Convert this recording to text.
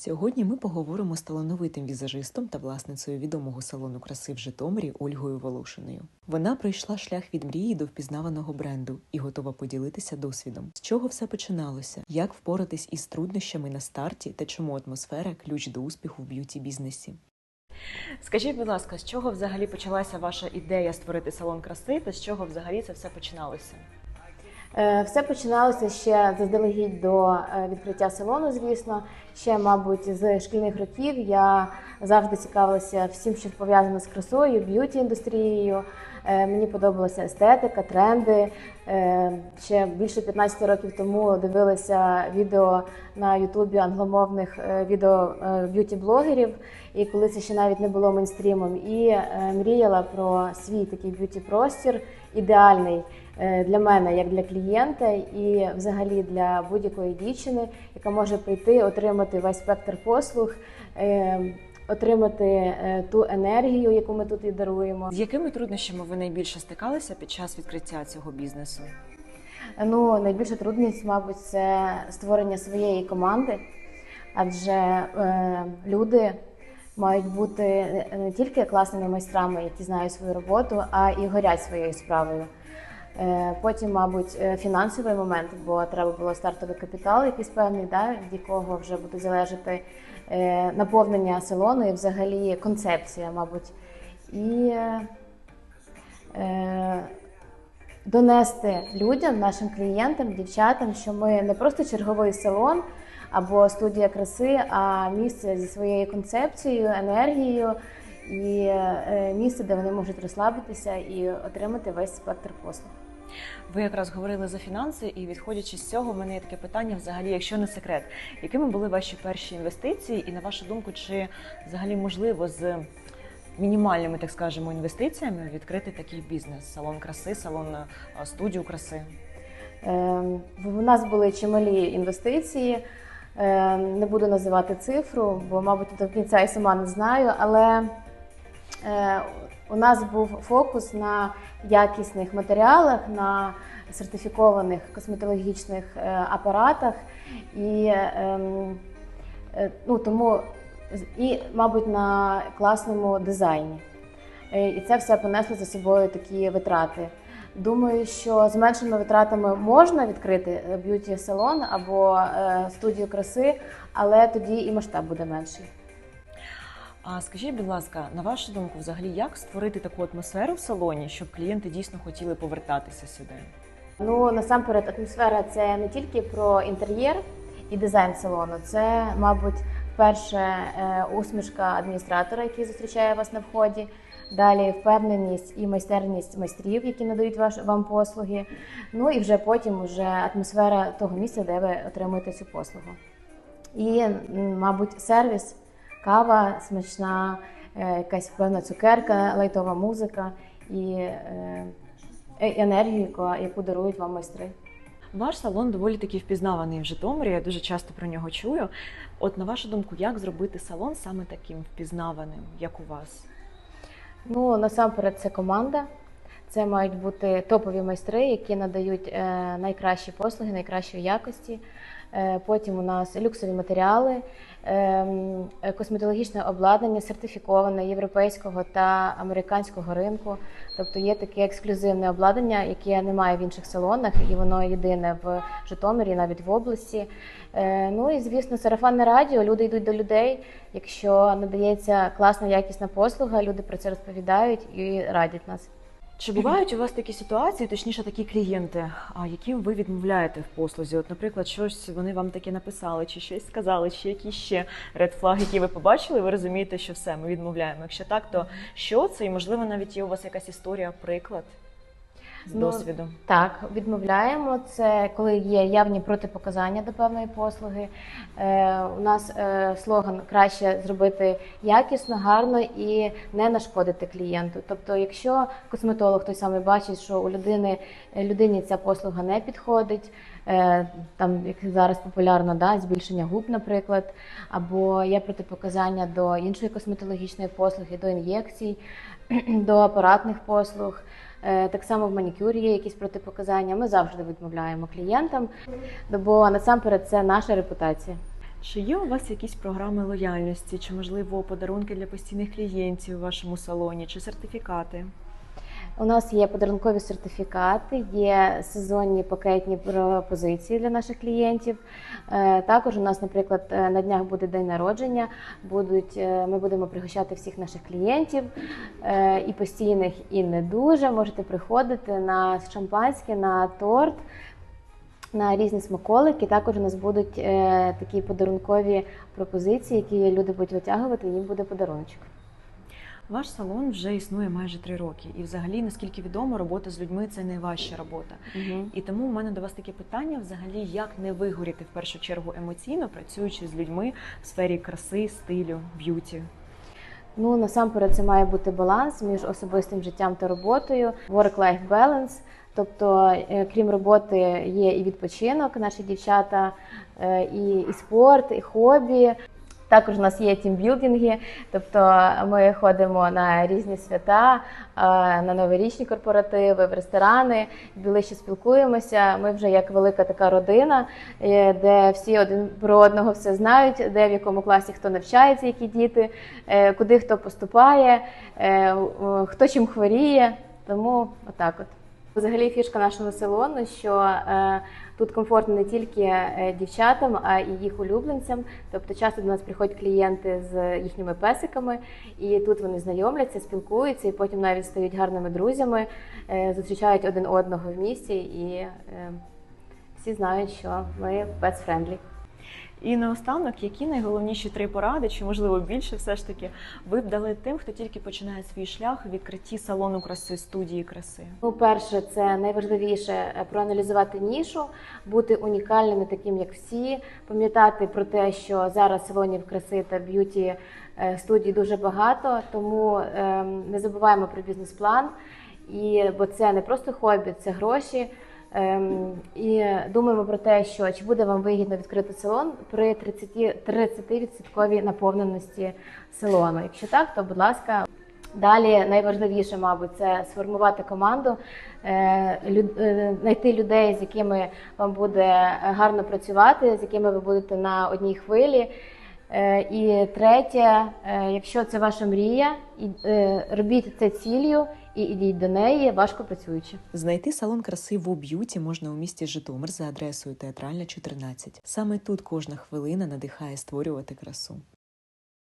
Сьогодні ми поговоримо з талановитим візажистом та власницею відомого салону краси в Житомирі Ольгою Волошиною. Вона пройшла шлях від мрії до впізнаваного бренду і готова поділитися досвідом. З чого все починалося, як впоратись із труднощами на старті та чому атмосфера ключ до успіху в б'юті бізнесі. Скажіть, будь ласка, з чого взагалі почалася ваша ідея створити салон краси, та з чого взагалі це все починалося? Е, Все починалося ще заздалегідь до е, відкриття салону, звісно. Ще, мабуть, з шкільних років я завжди цікавилася всім, що пов'язано з красою, б'юті індустрією. Е, Мені подобалася естетика, тренди. Ще більше 15 років тому дивилася відео на Ютубі англомовних відео б'юті-блогерів. І коли це ще навіть не було мейнстрімом, і мріяла про свій такий б'юті-простір ідеальний для мене, як для клієнта, і взагалі для будь-якої дівчини, яка може прийти, отримати весь спектр послуг, е, отримати е, ту енергію, яку ми тут і даруємо. З якими труднощами ви найбільше стикалися під час відкриття цього бізнесу? Ну, найбільша трудність, мабуть, це створення своєї команди, адже е, люди мають бути не тільки класними майстрами, які знають свою роботу, а і горять своєю справою. Е, Потім, мабуть, е, фінансовий момент, бо треба було стартовий капітал, якийсь певний, да, від якого вже буде залежати е, наповнення салону і взагалі концепція, мабуть. І е, донести людям, нашим клієнтам, дівчатам, що ми не просто черговий салон або студія краси, а місце зі своєю концепцією, енергією і е, місце, де вони можуть розслабитися і отримати весь спектр послуг. Ви якраз говорили за фінанси, і відходячи з цього, в мене є таке питання, взагалі, якщо не секрет, якими були ваші перші інвестиції, і на вашу думку, чи взагалі можливо з мінімальними, так скажемо, інвестиціями відкрити такий бізнес, салон краси, салон е, студію краси? Е, У нас були чималі інвестиції. Е, Не буду називати цифру, бо, мабуть, до кінця і сама не знаю. Але у нас був фокус на якісних матеріалах, на сертифікованих косметологічних е, апаратах і ем, е, ну, тому і, мабуть, на класному дизайні. Е, І це все понесло за собою такі витрати. Думаю, що з меншими витратами можна відкрити б'юті-салон або е, студію краси, але тоді і масштаб буде менший. А скажіть, будь ласка, на вашу думку, взагалі, як створити таку атмосферу в салоні, щоб клієнти дійсно хотіли повертатися сюди? Ну насамперед, атмосфера це не тільки про інтер'єр і дизайн салону, це, мабуть, вперше усмішка адміністратора, який зустрічає вас на вході. Далі впевненість і майстерність майстрів, які надають вам послуги. Ну і вже потім вже атмосфера того місця, де ви отримуєте цю послугу. І, мабуть, сервіс, кава смачна, е, якась певна цукерка, лайтова музика і е, е, енергію, яку дарують вам майстри. Ваш салон доволі таки впізнаваний в Житомирі. Я дуже часто про нього чую. От на вашу думку, як зробити салон саме таким впізнаваним, як у вас? Ну, насамперед, це команда. Це мають бути топові майстри, які надають найкращі послуги, найкращої якості. Потім у нас люксові матеріали, косметологічне обладнання, сертифіковане європейського та американського ринку. Тобто є таке ексклюзивне обладнання, яке немає в інших салонах, і воно єдине в Житомирі, навіть в області. Е, Ну і звісно, сарафанне радіо. Люди йдуть до людей. Якщо надається класна якісна послуга, люди про це розповідають і радять нас. Чи бувають у вас такі ситуації, точніше такі клієнти, яким ви відмовляєте в послузі? От, наприклад, щось вони вам таке написали, чи щось сказали, чи якісь ще редфлаги, які ви побачили, ви розумієте, що все, ми відмовляємо. Якщо так, то що це? І можливо, навіть є у вас якась історія, приклад з Ну, досвіду. Так, відмовляємо. Це коли є явні протипоказання до певної послуги. Е, у нас е, слоган краще зробити якісно, гарно і не нашкодити клієнту. Тобто, якщо косметолог той самий бачить, що у людини людині ця послуга не підходить, е, там як зараз популярно, да, збільшення губ, наприклад, або є протипоказання до іншої косметологічної послуги, до ін'єкцій, до апаратних послуг. Е, Так само в манікюрі є якісь протипоказання. Ми завжди відмовляємо клієнтам, бо насамперед це наша репутація. Чи є у вас якісь програми лояльності, чи можливо подарунки для постійних клієнтів у вашому салоні, чи сертифікати? У нас є подарункові сертифікати, є сезонні пакетні пропозиції для наших клієнтів. Е, Також у нас, наприклад, е, на днях буде день народження. Будуть е, ми будемо пригощати всіх наших клієнтів і постійних, і не дуже. Можете приходити на шампанське, на торт. На різні смаколики також у нас будуть такі подарункові пропозиції, які люди будуть витягувати, і їм буде подаруночок. Ваш салон вже існує майже три роки, і взагалі, наскільки відомо, робота з людьми це найважча робота. Угу. І тому у мене до вас таке питання: взагалі, як не вигоріти в першу чергу емоційно, працюючи з людьми в сфері краси, стилю, б'юті. Ну насамперед це має бути баланс між особистим життям та роботою, work-life balance. Тобто, е, крім роботи, є і відпочинок, наші дівчата, е, і, і спорт, і хобі. Також у нас є тімбілдинги, тобто ми ходимо на різні свята, е, на новорічні корпоративи, в ресторани, ближче спілкуємося. Ми вже як велика така родина, е, де всі один про одного все знають, де в якому класі хто навчається, які діти, е, куди хто поступає, хто чим хворіє. Тому отак от. Взагалі фішка нашого салону, що е, тут комфортно не тільки е, дівчатам, а і їх улюбленцям. Тобто часто до нас приходять клієнти з їхніми песиками, і тут вони знайомляться, спілкуються, і потім навіть стають гарними друзями, е, зустрічають один одного в місті, і е, всі знають, що ми pet-friendly. І наостанок, які найголовніші три поради, чи можливо більше, все ж таки, ви б дали тим, хто тільки починає свій шлях у відкритті салону краси, студії краси? Ну, перше, це найважливіше е, проаналізувати нішу, бути унікальним, таким як всі, пам'ятати про те, що зараз салонів краси та б'юті е, студій дуже багато, тому ем, не забуваємо про бізнес-план, і бо це не просто хобі, це гроші. Ем, і думаємо про те, що чи буде вам вигідно відкрити салон при 30 30% наповненості салону. Якщо так, то будь ласка. Далі найважливіше, мабуть, це сформувати команду, е, лю- е, знайти людей, з якими вам буде гарно працювати, з якими ви будете на одній хвилі. Е, І третє, е, якщо це ваша мрія, е, робіть це ціллю і ідіть до неї, важко працюючи. Знайти салон краси в б'юті можна у місті Житомир за адресою Театральна 14. Саме тут кожна хвилина надихає створювати красу.